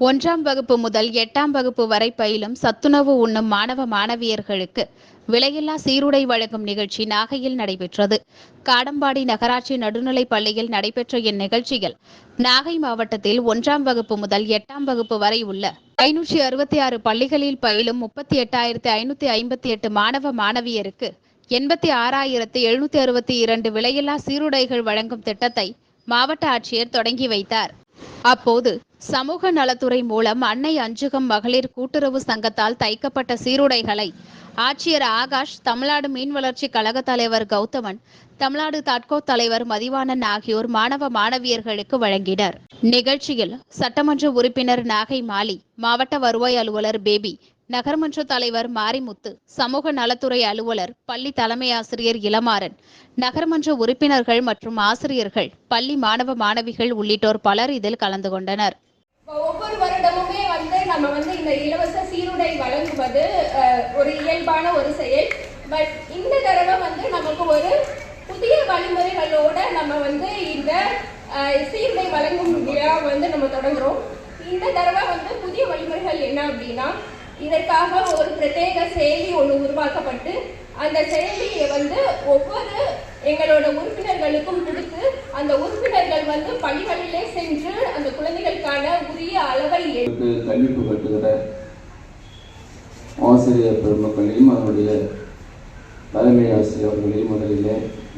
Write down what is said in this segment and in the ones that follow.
ஒன்றாம் வகுப்பு முதல் எட்டாம் வகுப்பு வரை பயிலும் சத்துணவு உண்ணும் மாணவ மாணவியர்களுக்கு விலையில்லா சீருடை வழங்கும் நிகழ்ச்சி நாகையில் நடைபெற்றது. காடம்பாடி நகராட்சி நடுநிலைப் பள்ளியில் நடைபெற்ற இந்நிகழ்ச்சியில் நாகை மாவட்டத்தில் ஒன்றாம் வகுப்பு முதல் எட்டாம் வகுப்பு வரை உள்ள ஐநூற்றி அறுபத்தி ஆறு பள்ளிகளில் பயிலும் முப்பத்தி எட்டாயிரத்தி ஐநூத்தி ஐம்பத்தி எட்டு மாணவ மாணவியருக்கு எண்பத்தி ஆறாயிரத்தி எழுநூத்தி அறுபத்தி இரண்டு விலையில்லா சீருடைகள் வழங்கும் திட்டத்தை மாவட்ட ஆட்சியர் தொடங்கி வைத்தார். அப்போது சமூக நலத்துறை மூலம் அன்னை அஞ்சுகம் மகளிர் கூட்டுறவு சங்கத்தால் தைக்கப்பட்ட சீருடைகளை ஆட்சியர் ஆகாஷ் தமிழ்நாடு மீன் வளர்ச்சி கழக தலைவர் கௌதமன் தமிழ்நாடு தாட்கோ தலைவர் மதிவாணன் ஆகியோர் மாணவ மாணவியர்களுக்கு வழங்கினர். நிகழ்ச்சியில் சட்டமன்ற உறுப்பினர் நாகை மாலி மாவட்ட வருவாய் அலுவலர் பேபி நகர்மன்ற தலைவர் மாரிமுத்து சமூக நலத்துறை அலுவலர் பள்ளி தலைமை ஆசிரியர் இளமாறன் நகர்மன்ற உறுப்பினர்கள் மற்றும் ஆசிரியர்கள் பள்ளி மாணவ மாணவிகள் உள்ளிட்டோர் பலர் இதில் கலந்து கொண்டனர். ஒவ்வொரு வருடமுமே வந்து நம்ம வந்து இந்த இலவச சீருடை வழங்குவது ஒரு இயல்பான ஒரு செயல். பட் இந்த தடவை வந்து நமக்கு ஒரு புதிய வழிமுறைகளோட நம்ம வந்து இந்த சீருடை வழங்கும் விழா வந்து நம்ம தொடங்குறோம். இந்த தடவை வந்து புதிய வழிமுறைகள் என்ன அப்படின்னா இதற்காக ஒரு பிரத்யேக செயலி ஒன்று உருவாக்கப்பட்டு அந்த செயலியை வந்து ஒவ்வொரு எங்களோட உறுப்பினர்களுக்கும் கொடுத்து அந்த உறுப்பினர்கள் வந்து பள்ளிகளிலே சென்று உரிய அளவை கல்வி புகட்டுகிற ஆசிரியர் பெருமக்களையும் அவருடைய தலைமை ஆசிரியர் அவர்களையும் முதலிலே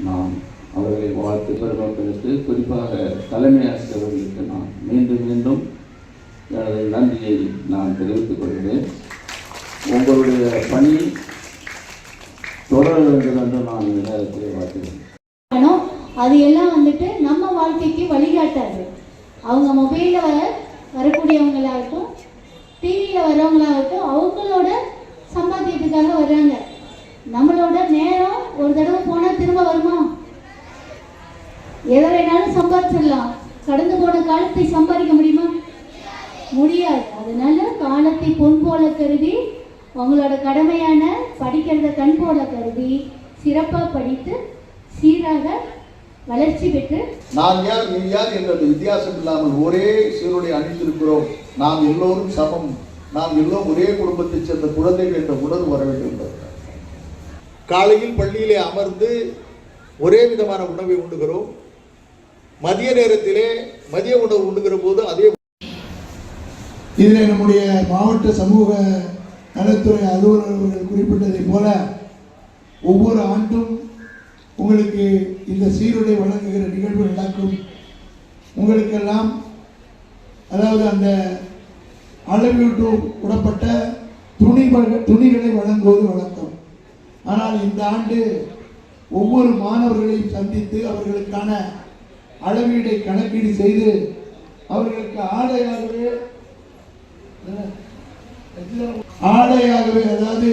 நாம் அவர்களை வாழ்த்து பெருமக்களுக்கு குறிப்பாக தலைமை ஆசிரியர் அவர்களுக்கு நான் மீண்டும் மீண்டும் எனது நன்றியை நான் தெரிவித்துக் கொள்கிறேன். உங்களுடைய பணி தொடர வேண்டும் என்று நான் இந்த நேரத்தில் வாழ்த்துகிறேன். அது எல்லாம் வந்துட்டு நம்ம வாழ்க்கைக்கு வழிகாட்டாது அவங்க மொபைலில் வரக்கூடியவங்களாகட்டும் டிவியில் வரவங்களாகட்டும் அவங்களோட சம்பாத்தியத்துக்காக வர்றாங்க. நம்மளோட நேரம் ஒரு தடவை போனால் திரும்ப வருமா? எதை வேணாலும் சம்பாதிச்சிடலாம். கடந்து போன காலத்தை சம்பாதிக்க முடியுமா? முடியாது. அதனால காலத்தை பொன் போல கருதி அவங்களோட கடமையான படிக்கிறத கண் போல கருதி சிறப்பாக படித்து சீராக வளர்ச்சி பெற்று நான் யார் நீ யார் என்ற வித்தியாசம் இல்லாமல் ஒரே சீருடை அணிந்திருக்கிறோம். நாம் எல்லோரும் சமம். நாம் எல்லோரும் ஒரே குடும்பத்தைச் சேர்ந்த குழந்தைகள் என்ற உணர்வு வர வேண்டும். காலையில் பள்ளியிலே அமர்ந்து ஒரே விதமான உணவை உண்ணுகிறோம் மதிய நேரத்திலே மதிய உணவு உண்ணுகிற போது அதே இதில் நம்முடைய மாவட்ட சமூக நலத்துறை அலுவலர் அவர்கள் குறிப்பிட்டதைப் போல ஒவ்வொரு ஆண்டும் உங்களுக்கு இந்த சீருடை வழங்குகிற நிகழ்வு நடக்கும் உங்களுக்கெல்லாம் அதாவது அந்த அளவீட்டு விடப்பட்ட துணி துணிகளை வழங்குவது வழக்கம். ஆனால் இந்த ஆண்டு ஒவ்வொரு மாணவர்களையும் சந்தித்து அவர்களுக்கான அளவீடை கணக்கீடு செய்து அவர்களுக்கு ஆடையாகவே ஆடையாகவே அதாவது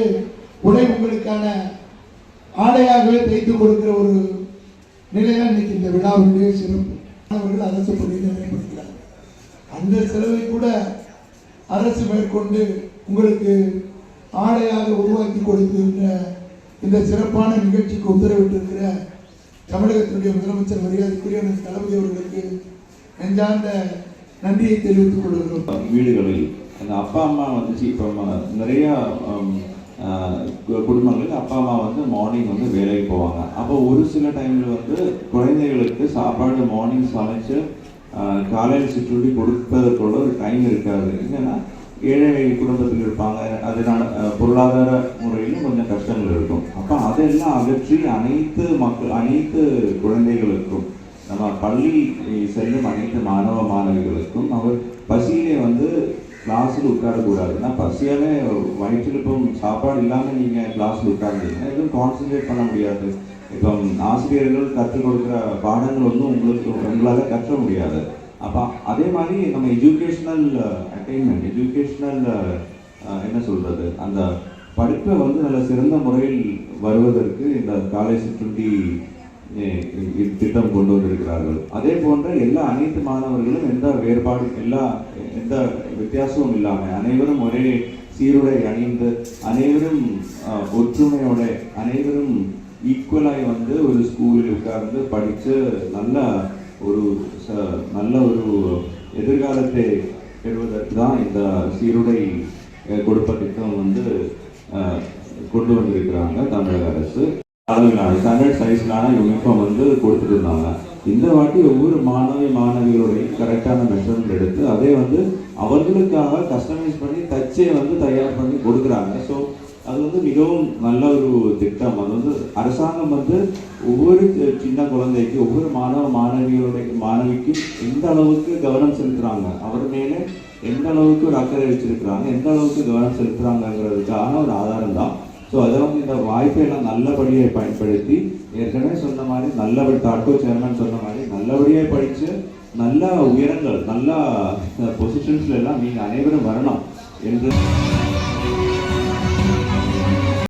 உடை உங்களுக்கான ஆடையாகவே தைத்து கொடுக்கிற ஒரு நிலையாக இன்னைக்கு இந்த விழாவினுடைய சிறப்பு. மாணவர்கள் அரசு பள்ளியில் நிறைவேற்றுகிறார்கள் அந்த செலவை கூட அரசு மேற்கொண்டு உங்களுக்கு ஆடையாக உருவாக்கி கொடுக்கின்ற இந்த சிறப்பான நிகழ்ச்சிக்கு உத்தரவிட்டிருக்கிற தமிழகத்தினுடைய முதலமைச்சர் மரியாதைக்குரிய தளபதி அவர்களுக்கு நெஞ்சார்ந்த நன்றியை தெரிவித்துக் கொள்கிறோம். வீடுகளில் அந்த அப்பா அம்மா வந்துச்சு இப்போ நிறையா ஹம், கு- குடும்பங்களுக்கு அப்பா அம்மா வந்து மார்னிங் வந்து வேலைக்கு போவாங்க. அப்போ ஒரு சில டைமில் வந்து குழந்தைகளுக்கு சாப்பாடு மார்னிங் சமைச்சு காலையில் சிற்றுண்டி கொடுப்பதற்குள்ள ஒரு டைம் இருக்காது. என்னென்னா ஏழை குடும்பத்தில் இருப்பாங்க. அதனால பொருளாதார முறையிலும் கொஞ்சம் கஷ்டங்கள் இருக்கும். அப்போ அதெல்லாம் அகற்றி அனைத்து மக்கள் அனைத்து குழந்தைகளுக்கும் நம்ம பள்ளி செல்லும் அனைத்து மாணவ மாணவிகளுக்கும் அவர் பசியிலே வந்து கிளாஸில் உட்காரக்கூடாது ஏன்னா பசியாலே இப்போ சாப்பாடு இல்லாமல் நீங்கள் கிளாஸில் உட்கார்ந்தீங்கன்னா எதுவும் கான்சென்ட்ரேட் பண்ண முடியாது. இப்போ ஆசிரியர்கள் கற்றுக் கொடுக்குற பாடங்கள் வந்து உங்களுக்கு உங்களால் கற்ற முடியாது. அப்போ அதே மாதிரி நம்ம எஜுகேஷ்னல் அட்டைன்மெண்ட் எஜுகேஷ்னல் என்ன சொல்கிறது அந்த படிப்பை வந்து நல்ல சிறந்த முறையில் வருவதற்கு இந்த காலை சுற்றுண்டி திட்டம் கொண்டு வந்திருக்கிறார்கள் அதே போன்ற எல்லா அனைத்து மாணவர்களும் எந்த வேறுபாடு எல்லா எந்த வித்தியாசமும் இல்லாமல் அனைவரும் ஒரே சீருடை அணிந்து அனைவரும் ஒற்றுமையோட அனைவரும் ஈக்குவலாய் வந்து ஒரு ஸ்கூலில் உட்கார்ந்து படித்து நல்ல ஒரு ச- நல்ல ஒரு எதிர்காலத்தை பெறுவதற்கு தான் இந்த சீருடை கொடுப்ப திட்டம் வந்து கொண்டு வந்திருக்கிறாங்க தமிழக அளவிலான ஸ்டாண்டர்ட் சைஸ்லான யூனிஃபார்ம் வந்து கொடுத்துட்டு இருந்தாங்க. இந்த வாட்டி ஒவ்வொரு மாணவி மாணவிகளுடைய கரெக்டான மெஷர்மெண்ட் எடுத்து அதே வந்து அவர்களுக்காக கஸ்டமைஸ் பண்ணி தச்சே வந்து தயார் பண்ணி கொடுக்குறாங்க. ஸோ அது வந்து மிகவும் நல்ல ஒரு திட்டம். அது வந்து அரசாங்கம் வந்து ஒவ்வொரு சின்ன குழந்தைக்கு ஒவ்வொரு மாணவ மாணவிகளுடைய மாணவிக்கும் எந்த அளவுக்கு கவனம் செலுத்துகிறாங்க அவர் மேலே எந்த அளவுக்கு ஒரு அக்கறை வச்சிருக்கிறாங்க? எந்த அளவுக்கு கவனம் செலுத்துகிறாங்கங்கிறதுக்கான ஒரு ஆதாரம் தான் ஸோ அதை வந்து இந்த வாய்ப்பை எல்லாம் நல்லபடியாக பயன்படுத்தி ஏற்கனவே சொன்ன மாதிரி நல்லபடி தாட்கோ சேர்மன் சொன்ன மாதிரி நல்லபடியாக படித்து நல்ல உயரங்கள் நல்ல பொசிஷன்ஸ்ல எல்லாம் நீங்கள் அனைவரும் வரணும் என்று